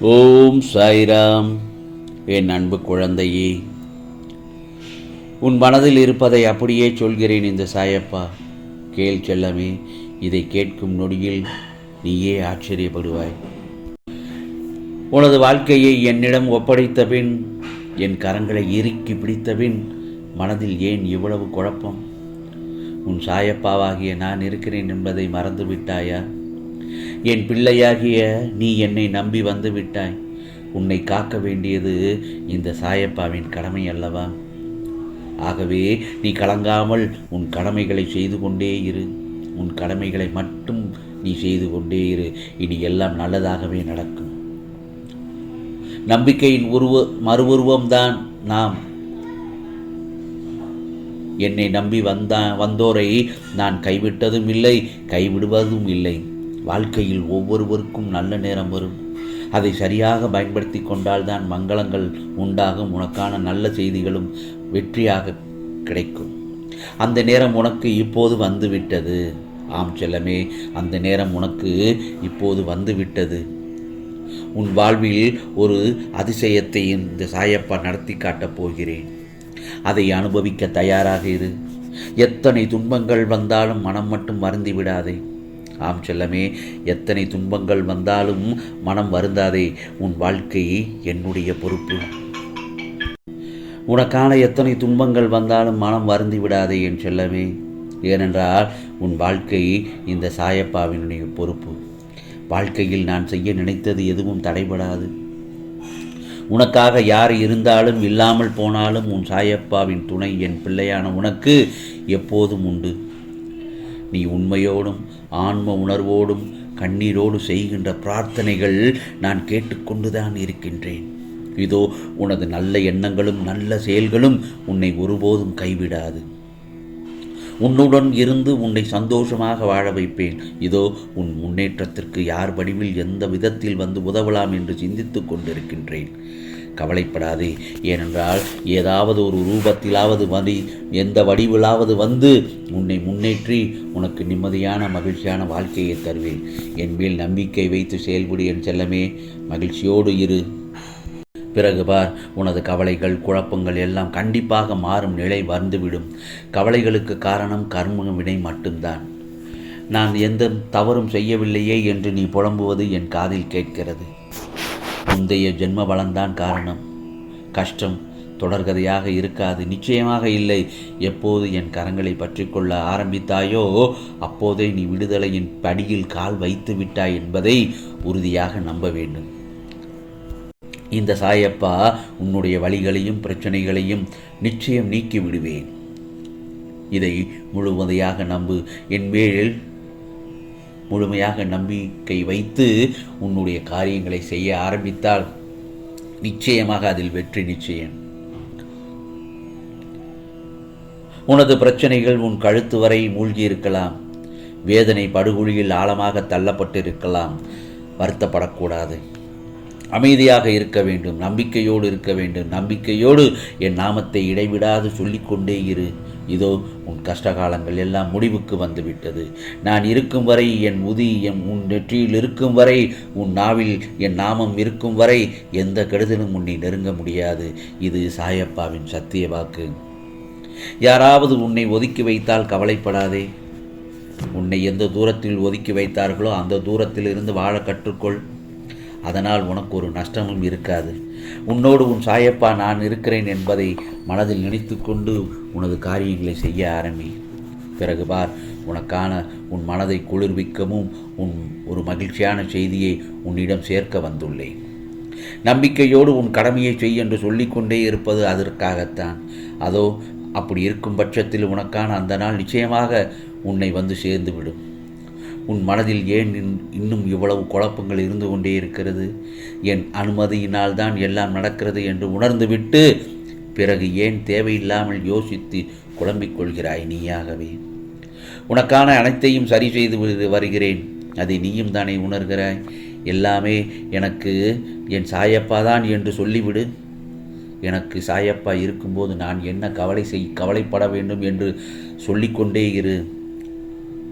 ஓம் சாய்ராம். என் அன்பு குழந்தையே உன் மனதில் இருப்பதை அப்படியே சொல்கிறேன் இந்த சாயப்பா. கேள் செல்லமே இதை கேட்கும் நொடியில் நீயே ஆச்சரியப்படுவாய். உனது வாழ்க்கையை என்னிடம் ஒப்படைத்த பின் என் கரங்களை இறுக்கி பிடித்த பின் மனதில் ஏன் இவ்வளவு குழப்பம்? உன் சாயப்பாவாகிய நான் இருக்கிறேன் என்பதை மறந்து விட்டாயா என் பிள்ளையாகிய நீ என்னை நம்பி வந்து விட்டாய். உன்னை காக்க வேண்டியது இந்த சாயப்பாவின் கடமை அல்லவா? ஆகவே நீ கலங்காமல் உன் கடமைகளை செய்து கொண்டே இரு. உன் கடமைகளை மட்டும் நீ செய்து கொண்டே இரு. இனி எல்லாம் நல்லதாகவே நடக்கும். நம்பிக்கையின் உருவ மறுவுருவம்தான் நாம். என்னை நம்பி வந்தா வந்தோரை நான் கைவிட்டதும் இல்லை கைவிடுவதும் இல்லை. வாழ்க்கையில் ஒவ்வொருவருக்கும் நல்ல நேரம் வரும். அதை சரியாக பயன்படுத்தி கொண்டால்தான் மங்களங்கள் உண்டாகும். உனக்கான நல்ல செய்திகளும் வெற்றியாக கிடைக்கும். அந்த நேரம் உனக்கு இப்போது வந்துவிட்டது. ஆம் செல்லமே அந்த நேரம் உனக்கு இப்போது வந்துவிட்டது. உன் வாழ்வில் ஒரு அதிசயத்தை இந்த சாயப்பா நடத்தி காட்டப் போகிறேன். அதை அனுபவிக்க தயாராக இரு. எத்தனை துன்பங்கள் வந்தாலும் மனம் மட்டும் மறந்து விடாதே. ஆம் செல்லமே எத்தனை துன்பங்கள் வந்தாலும் மனம் வருந்தாதே உன் வாழ்க்கை என்னுடைய பொறுப்பு. உனக்கான எத்தனை துன்பங்கள் வந்தாலும் மனம் வருந்தி விடாதே என் செல்லமே ஏனென்றால் உன் வாழ்க்கை இந்த சாயப்பாவினுடைய பொறுப்பு. வாழ்க்கையில் நான் செய்ய நினைத்தது எதுவும் தடைபடாது. உனக்காக யார் இருந்தாலும் இல்லாமல் போனாலும் உன் சாயப்பாவின் துணை என் பிள்ளையான உனக்கு எப்போதும் உண்டு. நீ உண்மையோடும் ஆன்ம உணர்வோடும் கண்ணீரோடு செய்கின்ற பிரார்த்தனைகள் நான் கேட்டுக்கொண்டுதான் இருக்கின்றேன். இதோ உனது நல்ல எண்ணங்களும் நல்ல செயல்களும் உன்னை ஒருபோதும் கைவிடாது. உன்னுடன் இருந்து உன்னை சந்தோஷமாக வாழ வைப்பேன். இதோ உன் முன்னேற்றத்திற்கு யார் வடிவில் எந்த விதத்தில் வந்து உதவலாம் என்று சிந்தித்துக் கொண்டிருக்கின்றேன். கவலைப்படாதே. ஏனென்றால் ஏதாவது ஒரு ரூபத்திலாவது வரி எந்த வடிவிலாவது வந்து உன்னை முன்னேற்றி உனக்கு நிம்மதியான மகிழ்ச்சியான வாழ்க்கையை தருவேன். என் மேல் நம்பிக்கை வைத்து செயல்படு என் செல்லமே. மகிழ்ச்சியோடு இரு. பிறகு பார் உனது கவலைகள் குழப்பங்கள் எல்லாம் கண்டிப்பாக மாறும் நிலை வந்துவிடும். கவலைகளுக்கு காரணம் கர்ம வினை மட்டும்தான். நான் எந்த தவறும் செய்யவில்லையே என்று நீ புலம்புவது என் காதில் கேட்கிறது. முந்தைய ஜென்ம பலன்தான் காரணம். கஷ்டம் தொடர்கதையாக இருக்காது நிச்சயமாக இல்லை. எப்போது என் கரங்களை பற்றிக்கொள்ள ஆரம்பித்தாயோ அப்போதே நீ விடுதலையின் படியில் கால் வைத்து விட்டாய் என்பதை உறுதியாக நம்ப வேண்டும். இந்த சாயப்பா உன்னுடைய வழிகளையும் பிரச்சனைகளையும் நிச்சயம் நீக்கி விடுவேன். இதை முழுவதையாக நம்பு. என் மேல் முழுமையாக நம்பிக்கை வைத்து உன்னுடைய காரியங்களை செய்ய ஆரம்பித்தால் நிச்சயமாக அதில் வெற்றி நிச்சயம். உனது பிரச்சனைகள் உன் கழுத்து வரை மூழ்கியிருக்கலாம். வேதனை படுகொழியில் ஆழமாக தள்ளப்பட்டிருக்கலாம். வருத்தப்படக்கூடாது. அமைதியாக இருக்க வேண்டும். நம்பிக்கையோடு இருக்க வேண்டும். நம்பிக்கையோடு என் நாமத்தை இடைவிடாது சொல்லிக்கொண்டே இரு. இதோ உன் கஷ்டகாலங்கள் எல்லாம் முடிவுக்கு வந்துவிட்டது. நான் இருக்கும் வரை என் உதி என் உன் நெற்றியில் இருக்கும் வரை உன் நாவில் என் நாமம் இருக்கும் வரை எந்த கெடுதலும் உன்னை நெருங்க முடியாது. இது சாயப்பாவின் சத்திய வாக்கு. யாராவது உன்னை ஒதுக்கி வைத்தால் கவலைப்படாதே. உன்னை எந்த தூரத்தில் ஒதுக்கி வைத்தார்களோ அந்த தூரத்தில் இருந்து வாழ கற்றுக்கொள். அதனால் உனக்கு ஒரு நஷ்டமும் இருக்காது. உன்னோடு உன் சாயப்பா நான் இருக்கிறேன் என்பதை மனதில் நினைத்து கொண்டு உனது காரியங்களை செய்ய ஆரம்பி. பிறகு பார் உனக்கான உன் மனதை குளிர்விக்கவும் உன் ஒரு மகிழ்ச்சியான செய்தியை உன்னிடம் சேர்க்க வந்துள்ளேன். நம்பிக்கையோடு உன் கடமையை செய் என்று சொல்லிக்கொண்டே இருப்பது அதற்காகத்தான். அதோ அப்படி இருக்கும் பட்சத்தில் உனக்கான அந்த நாள் நிச்சயமாக உன்னை வந்து சேர்ந்துவிடும். உன் மனதில் ஏன் இன்னும் இவ்வளவு குழப்பங்கள் இருந்து கொண்டே இருக்கிறது? என் அனுமதியினால் தான் எல்லாம் நடக்கிறது என்று உணர்ந்துவிட்டு பிறகு ஏன் தேவையில்லாமல் யோசித்து குழம்பிக் கொள்கிறாய் நீயாகவே? உனக்கான அனைத்தையும் சரி செய்து வருகிறேன். அதை நீயும் தானே உணர்கிறாய். எல்லாமே எனக்கு என் சாயப்பா தான் என்று சொல்லிவிடு. எனக்கு சாயப்பா இருக்கும்போது நான் என்ன கவலை செய் கவலைப்பட வேண்டும் என்று சொல்லிக்கொண்டே இரு.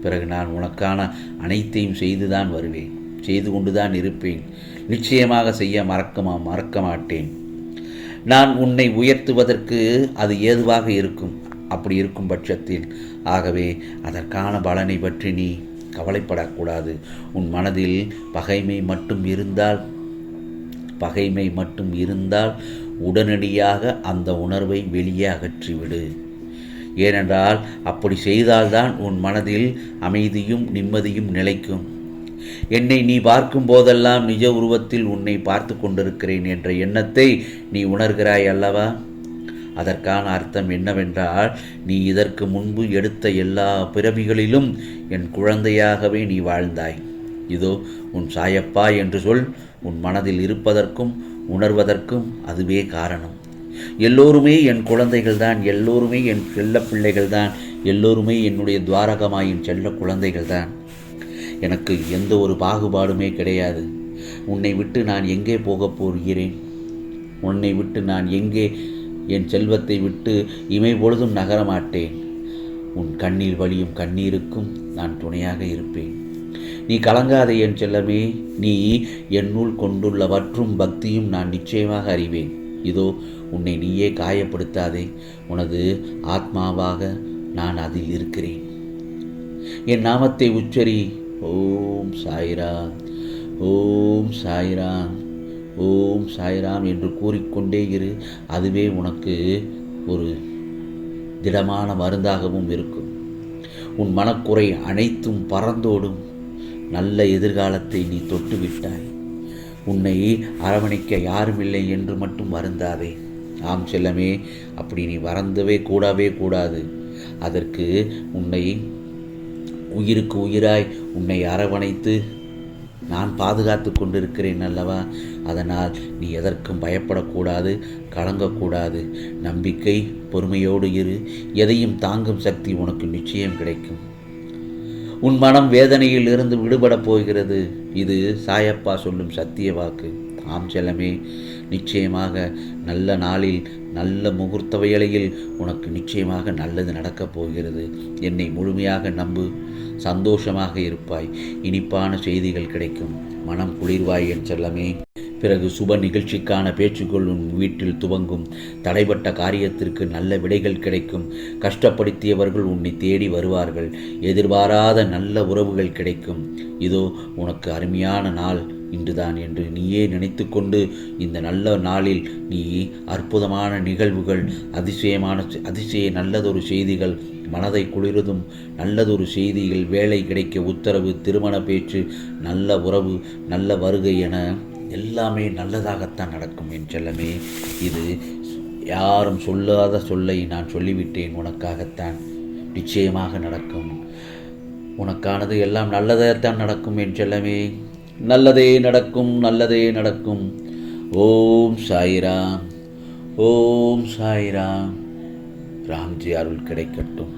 பிறகு நான் உனக்கான அனைத்தையும் செய்துதான் வருவேன். செய்து கொண்டுதான் இருப்பேன். நிச்சயமாக செய்ய மறக்கமா மறக்க மாட்டேன் நான் உன்னை உயர்த்துவதற்கு அது ஏதுவாக இருக்கும். அப்படி இருக்கும் பட்சத்தில். ஆகவே அதற்கான பலனை பற்றி நீ கவலைப்படக்கூடாது. உன் மனதில் பகைமை மட்டும் இருந்தால் பகைமை மட்டும் இருந்தால் உடனடியாக அந்த உணர்வை வெளியே அகற்றிவிடு. ஏனென்றால் அப்படி செய்தால்தான் உன் மனதில் அமைதியும் நிம்மதியும் நிலைக்கும். என்னை நீ பார்க்கும் போதெல்லாம் நிஜ உருவத்தில் உன்னை பார்த்து கொண்டிருக்கிறேன் என்ற எண்ணத்தை நீ உணர்கிறாய் அல்லவா? அதற்கான அர்த்தம் என்னவென்றால் நீ இதற்கு முன்பு எடுத்த எல்லா பிறவிகளிலும் என் குழந்தையாகவே நீ வாழ்ந்தாய். இதோ உன் சாயப்பா என்று சொல் உன் மனதில் இருப்பதற்கும் உணர்வதற்கும் அதுவே காரணம். எல்லோருமே என் குழந்தைகள் தான் எல்லோருமே என் செல்ல பிள்ளைகள் தான் எல்லோருமே என்னுடைய துவாரகமாயின் செல்ல குழந்தைகள் தான். எனக்கு எந்த ஒரு பாகுபாடுமே கிடையாது. உன்னை விட்டு நான் எங்கே போகப் போகிறேன்? உன்னை விட்டு நான் எங்கே என் செல்வத்தை விட்டு இமை பொழுதும் நகரமாட்டேன் உன் கண்ணில் வழியும் கண்ணீருக்கும் நான் துணையாக இருப்பேன். நீ கலங்காதே என் செல்லமே நீ என்னுள் கொண்டுள்ளவற்றும் பக்தியும் நான் நிச்சயமாக அறிவேன். இதோ உன்னை நீயே காயப்படுத்தாதே. உனது ஆத்மாவாக நான் அதில் இருக்கிறேன். என் நாமத்தை உச்சரி. ஓம் சாய்ராம். ஓம் சாய்ராம். ஓம் சாய்ராம் என்று கூறிக்கொண்டே இரு. அதுவே உனக்கு ஒரு திடமான மருந்தாகவும் இருக்கும். உன் மனக்குறை அனைத்தும் பறந்தோடும். நல்ல எதிர்காலத்தை நீ தொட்டு விட்டாய் உன்னை அரவணைக்க யாருமில்லை என்று மட்டும் வருந்தாதே. ஆம் செல்லமே அப்படி நீ வரந்தவே கூடவே கூடாது. அதற்கு உன்னை உயிருக்கு உயிராய் உன்னை அரவணைத்து நான் பாதுகாத்து கொண்டிருக்கிறேன் அல்லவா? அதனால் நீ எதற்கும் பயப்படக்கூடாது கலங்கக்கூடாது. நம்பிக்கை பொறுமையோடு இரு. எதையும் தாங்கும் சக்தி உனக்கு நிச்சயம் கிடைக்கும். உன் மனம் வேதனையில் இருந்து விடுபடப் போகிறது. இது சாயப்பா சொல்லும் சத்திய வாக்கு. ஆம் செல்லமே நிச்சயமாக நல்ல நாளில் நல்ல முகூர்த்த வேளையில் உனக்கு நிச்சயமாக நல்லது நடக்கப் போகிறது. என்னை முழுமையாக நம்பு. சந்தோஷமாக இருப்பாய். இனிப்பான செய்திகள் கிடைக்கும். மனம் குளிர்வாய் என் செல்லமே. பிறகு சுப நிகழ்ச்சிக்கான பேச்சுக்கள் உன் வீட்டில் துவங்கும். தடைப்பட்ட காரியத்திற்கு நல்ல விடைகள் கிடைக்கும். கஷ்டப்படுத்தியவர்கள் உன்னை தேடி வருவார்கள். எதிர்பாராத நல்ல உறவுகள் கிடைக்கும். இதோ உனக்கு அருமையான நாள் இன்றுதான் என்று நீயே நினைத்து கொண்டு இந்த நல்ல நாளில் நீ அற்புதமான நிகழ்வுகள் அதிசயமான அதிசய நல்லதொரு செய்திகள் மனதை குளிர்தும் நல்லதொரு செய்திகள் வேலை கிடைக்க உத்தரவு திருமண பேச்சு நல்ல உறவு நல்ல வருகை என எல்லாமே நல்லதாகத்தான் நடக்கும் என் செல்லமே. இது யாரும் சொல்லாத சொல்லை நான் சொல்லிவிட்டேன் உனக்காகத்தான். நிச்சயமாக நடக்கும். உனக்கானது எல்லாம் நல்லதாகத்தான் நடக்கும் என் செல்லமே. நல்லதே நடக்கும் நல்லதே நடக்கும். ஓம் சாய்ராம் ஓம் சாய்ராம். ராம்ஜி அருள் கிடைக்கட்டும்.